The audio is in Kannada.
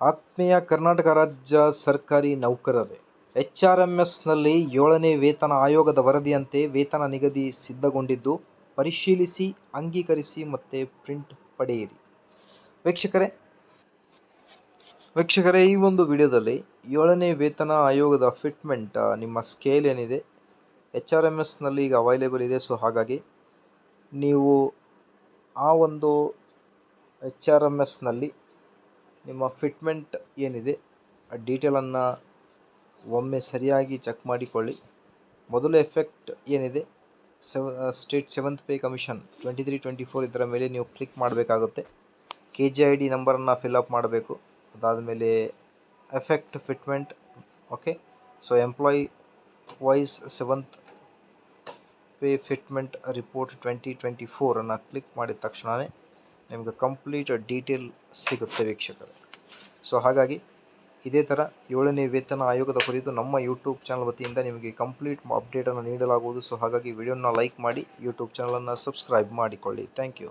ಆತ್ಮೀಯ ಕರ್ನಾಟಕ ರಾಜ್ಯ ಸರ್ಕಾರಿ ನೌಕರರೇ ಎಚ್ ಆರ್ ಎಂ ಎಸ್ನಲ್ಲಿ ಏಳನೇ ವೇತನ ಆಯೋಗದ ವರದಿಯಂತೆ ವೇತನ ನಿಗದಿ ಸಿದ್ಧಗೊಂಡಿದ್ದು, ಪರಿಶೀಲಿಸಿ, ಅಂಗೀಕರಿಸಿ ಮತ್ತು ಪ್ರಿಂಟ್ ಪಡೆಯಿರಿ. ವೀಕ್ಷಕರೇ ವೀಕ್ಷಕರೇ, ಈ ಒಂದು ವಿಡಿಯೋದಲ್ಲಿ ಏಳನೇ ವೇತನ ಆಯೋಗದ ಫಿಟ್ಮೆಂಟ್, ನಿಮ್ಮ ಸ್ಕೇಲ್ ಏನಿದೆ ಎಚ್ ಆರ್ ಎಂ ಎಸ್ನಲ್ಲಿ ಈಗ ಅವೈಲೇಬಲ್ ಇದೆ. ಸೊ, ಹಾಗಾಗಿ ನೀವು ಆ ಒಂದು ಎಚ್ ಆರ್ ಎಂ ಎಸ್ನಲ್ಲಿ ನಿಮ್ಮ ಫಿಟ್ಮೆಂಟ್ ಏನಿದೆ, ಆ ಡೀಟೇಲನ್ನು ಒಮ್ಮೆ ಸರಿಯಾಗಿ ಚೆಕ್ ಮಾಡಿಕೊಳ್ಳಿ. ಮೊದಲು ಎಫೆಕ್ಟ್ ಏನಿದೆ ಸೆವ state seventh pay commission twenty three twenty four ಇದರ ಮೇಲೆ ನೀವು ಕ್ಲಿಕ್ ಮಾಡಬೇಕಾಗುತ್ತೆ. ಕೆ ಜಿ ಐ ಡಿ ನಂಬರನ್ನು ಫಿಲಪ್ ಮಾಡಬೇಕು. ಅದಾದಮೇಲೆ effect fitment okay so employee wise seventh pay fitment report twenty twenty ಫೋರನ್ನು click ಮಾಡಿದ ತಕ್ಷಣವೇ ನಿಮಗೆ ಕಂಪ್ಲೀಟ್ ಡೀಟೇಲ್ ಸಿಗುತ್ತೆ ವೀಕ್ಷಕರು. ಸೊ ಹಾಗಾಗಿ ಇದೇ ಥರ ಏಳನೇ ವೇತನ ಆಯೋಗದ ಕುರಿತು ನಮ್ಮ ಯೂಟ್ಯೂಬ್ ಚಾನಲ್ ವತಿಯಿಂದ ನಿಮಗೆ ಕಂಪ್ಲೀಟ್ ಅಪ್ಡೇಟನ್ನು ನೀಡಲಾಗುವುದು. ಸೊ ಹಾಗಾಗಿ ವಿಡಿಯೋನ ಲೈಕ್ ಮಾಡಿ ಯೂಟ್ಯೂಬ್ ಚಾನಲನ್ನು ಸಬ್ಸ್ಕ್ರೈಬ್ ಮಾಡಿಕೊಳ್ಳಿ. Thank you